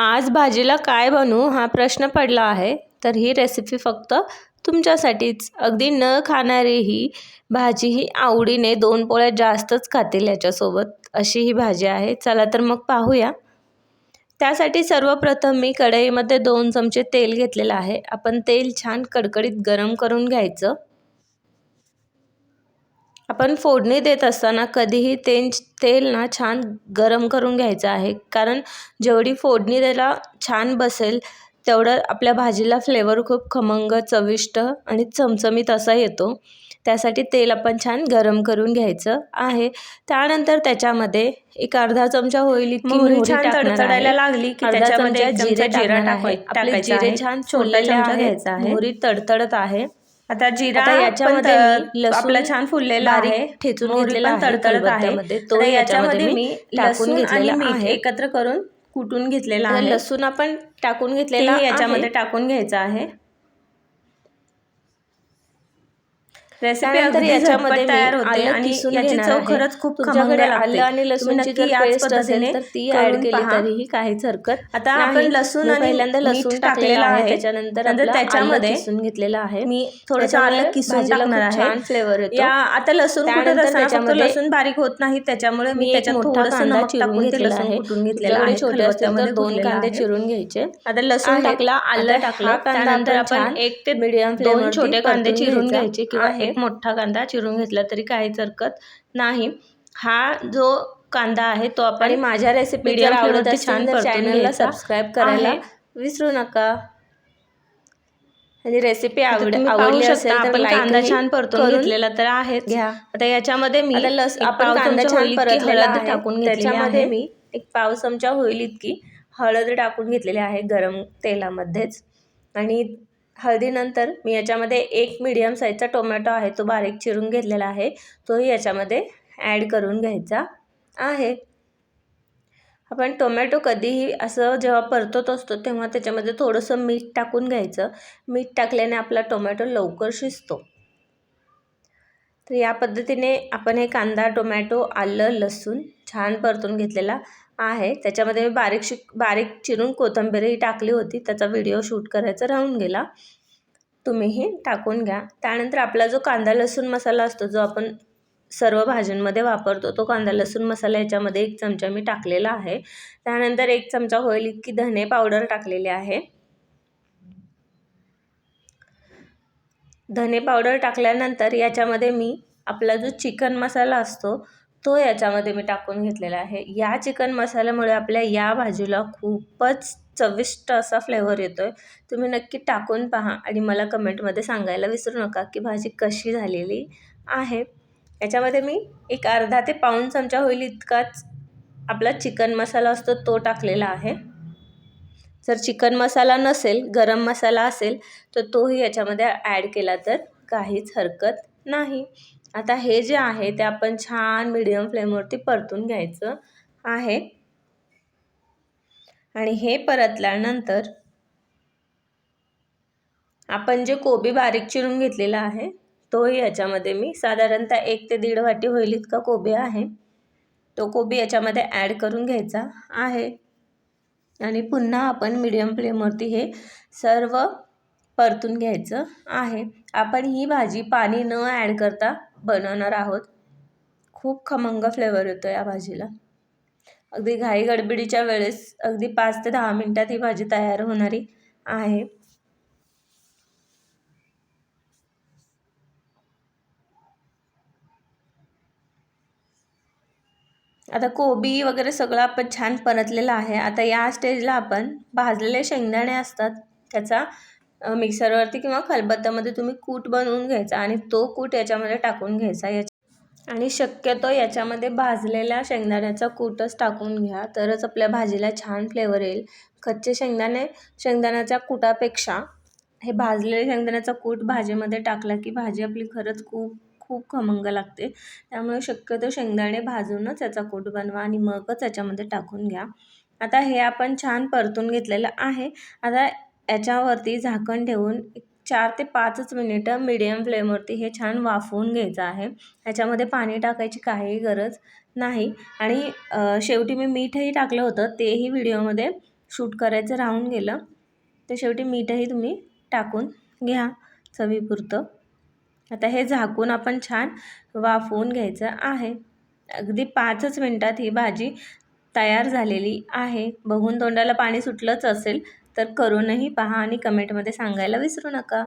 आज भाजीला काय बनवू हा प्रश्न पडला आहे. तर ही रेसिपी फक्त तुमच्यासाठीच. अगदी न खाणारी ही भाजी ही आवडीने दोन पोळ्या जास्तच खातील याच्यासोबत. अशी ही भाजी आहे. चला तर मग पाहूया. त्यासाठी सर्वप्रथम मी कढईमध्ये दोन चमचे तेल घेतलेलं आहे. आपण तेल छान कडकडीत गरम करून घ्यायचं. आपण फोडणी देत असताना कधीही तेल तेल ना छान गरम करून घ्यायचं आहे कारण जेवढी फोडणी त्याला छान बसेल तेवढं आपल्या भाजीला फ्लेवर खूप खमंग चविष्ट आणि चमचमीत असा येतो त्यासाठी तेल आपण छान गरम करून घ्यायचं आहे त्यानंतर त्याच्यामध्ये एक अर्धा चमचा होईल तडतडायला. लागली की त्याच्यामध्ये जिरे जिरा टाकायचा जिरे. छान छोटा चमचा घ्यायचा आहे. मोहरी तडतडत आहे आता जिरा आता याच्यामध्ये मी लसूण आपला छान फुललेला आहे ठेचून घेतलेला आहे तडतडत आहे. तो याच्यामध्ये मी टाकून घेतलेला मीठ आहे. एकत्र करून कुटून घेतलेला आहे लसूण आपण टाकून घेतलेला याच्यामध्ये. टाकून घ्यायचं आहे रेसिपी अगदी याच्यामध्ये तयार होते आणि याची चव. खरंच खूप तुमच्याकडे लागते आलं आणि तुम्ही लसूणची नक्की जर याच पेस्ट असेल पद्धतीने तर ती ऍड केली. तरीही काहीच हरकत आता आपण. लसूण आणि पहिल्यांदा लसूण टाकलेलं आहे. त्याच्यानंतर त्याच्यामध्ये किसून घेतलेलं आहे मी थोडंसं आलं किसून टाकणार आहे फ्लेवर येतो आता लसूण त्याच्यामध्ये लसूण बारीक होत नाही त्याच्यामुळे मी त्याच्यात थोडंसं कांदा चिरून घेतलेला लसूण आहे कुटून घेतलेला तुमच्याकडे आहे छोटे असतील तर खलबत्त्यामध्ये दोन कांदे. चिरून घ्यायचे आता लसूण. टाकला आलं टाकलं त्यानंतर आपण एक ते flame दोन छोटे कांदे चिरून घ्यायचा घ्यायचे किंवा आहे. मोठा कांदा चिरून घेतला तरी काहीच हरकत नाही हा जो कांदा आहे तो आपण माझ्या रेसिपी जर आवडत छान चॅनलला सबस्क्राईब करायला. विसरू नका आणि रेसिपी आवड आवडली असेल तर कांदा छान परतून घेतलेला तर आहेच घ्या आता याच्यामध्ये मी लस आपण कांदा छान परतलेला. टाकून त्याच्यामध्ये आहे. मी एक पाव चमचा होईल इतकी हळद टाकून घेतलेली आहे गरम तेलामध्येच आणि हळदीनंतर मी याच्यामध्ये एक मीडियम साईजचा टोमॅटो आहे तो बारीक चिरून घेतलेला आहे. तोही याच्यामध्ये ॲड करून घ्यायचा आहे. आपण टोमॅटो कधीही असं जेव्हा परतत असतो तेव्हा त्याच्यामध्ये थोडंसं मीठ टाकून घ्यायचं. मीठ टाकल्याने आपला टोमॅटो लवकर शिजतो. तर या पद्धतीने आपण हे कांदा टोमॅटो आलं लसूण छान परतून घेतलेला आहे. त्याच्यामध्ये मी बारीक शिक बारीक चिरून कोथंबीरही टाकली होती. त्याचा व्हिडिओ शूट करायचा राहून गेला. तुम्हीही टाकून घ्या. त्यानंतर आपला जो कांदा लसूण मसाला असतो जो आपण सर्व भाज्यांमध्ये वापरतो तो कांदा लसूण मसाला याच्यामध्ये एक चमचा मी टाकलेला आहे. त्यानंतर एक चमचा होईल इतकी धने पावडर टाकलेली आहे. धने पावडर टाकल्यानंतर याच्यामध्ये मी आपला जो चिकन मसाला असतो तो याच्यामध्ये मी टाकून घेतलेला आहे. या चिकन मसाल्यामुळे आपल्या या भाजीला खूपच चविष्ट असा फ्लेवर येतो आहे तुम्ही नक्की टाकून पहा आणि मला कमेंटमध्ये सांगायला विसरू नका की भाजी कशी झालेली आहे. याच्यामध्ये मी एक अर्धा ते पाऊण चमचा होईल इतकाच आपला चिकन मसाला असतो तो टाकलेला आहे. जर चिकन मसाला नसेल गरम मसाला असेल तर तोही याच्यामध्ये ॲड केला तर काहीच हरकत नाही. आता हे जे आहे ते आपण छान मिडियम फ्लेमवरती परतून घ्यायचं आहे. आणि हे परतल्यानंतर आपण जे कोबी बारीक चिरून घेतलेला आहे तोही याच्यामध्ये मी साधारणतः एक ते दीड वाटी होईल इतका कोबी आहे. तो कोबी याच्यामध्ये ॲड करून घ्यायचा आहे. आणि पुन्हा आपण मिडियम फ्लेमवरती हे सर्व परतून घ्यायचं आहे. आपण ही भाजी पाणी न ॲड करता बनवणार आहोत. खूप खमंग फ्लेवर येतो या भाजीला. अगदी घाई गडबडीच्या वेळेस अगदी पाच ते दहा मिनटात ही भाजी तयार होणारी आहे. आता कोबी वगैरे सगळं आपण छान परतलेलं आहे. आता या स्टेजला आपण भाजलेले शेंगदाणे असतात त्याचा मिक्सरवरती किंवा खलबत्त्यामध्ये तुम्ही कूट बनवून घ्यायचा आणि तो कूट याच्यामध्ये टाकून घ्यायचा. याच्या आणि शक्यतो याच्यामध्ये भाजलेल्या शेंगदाण्याचा कूटच टाकून घ्या. तरच आपल्या भाजीला छान फ्लेवर येईल. कच्चे शेंगदाणे शेंगदाण्याच्या कुटापेक्षा हे भाजलेले शेंगदाण्याचा कूट भाजीमध्ये टाकला की भाजी आपली खरंच खूप खूप खमंग लागते. त्यामुळे शक्यतो शेंगदाणे भाजूनच याचा कूट बनवा आणि मगच याच्यामध्ये टाकून घ्या. आता हे आपण छान परतून घेतलेलं आहे. आता याच्यावरती झाकण ठेवून चार ते पाचच मिनिटं मिडियम फ्लेमवरती हे छान वाफवून घ्यायचं आहे. ह्याच्यामध्ये पाणी टाकायची काही गरज नाही. आणि शेवटी मी मीठही टाकलं होतं तेही व्हिडिओमध्ये शूट करायचं राहून गेलं. तर शेवटी मीठही तुम्ही टाकून घ्या चवीपुरतं. आता हे झाकून आपण छान वाफवून घ्यायचं आहे. अगदी पाचच मिनटात ही भाजी तयार झालेली आहे. बघून तोंडाला पाणी सुटलंच असेल. तर करूनही पहा आणि कमेंटमध्ये सांगायला विसरू नका.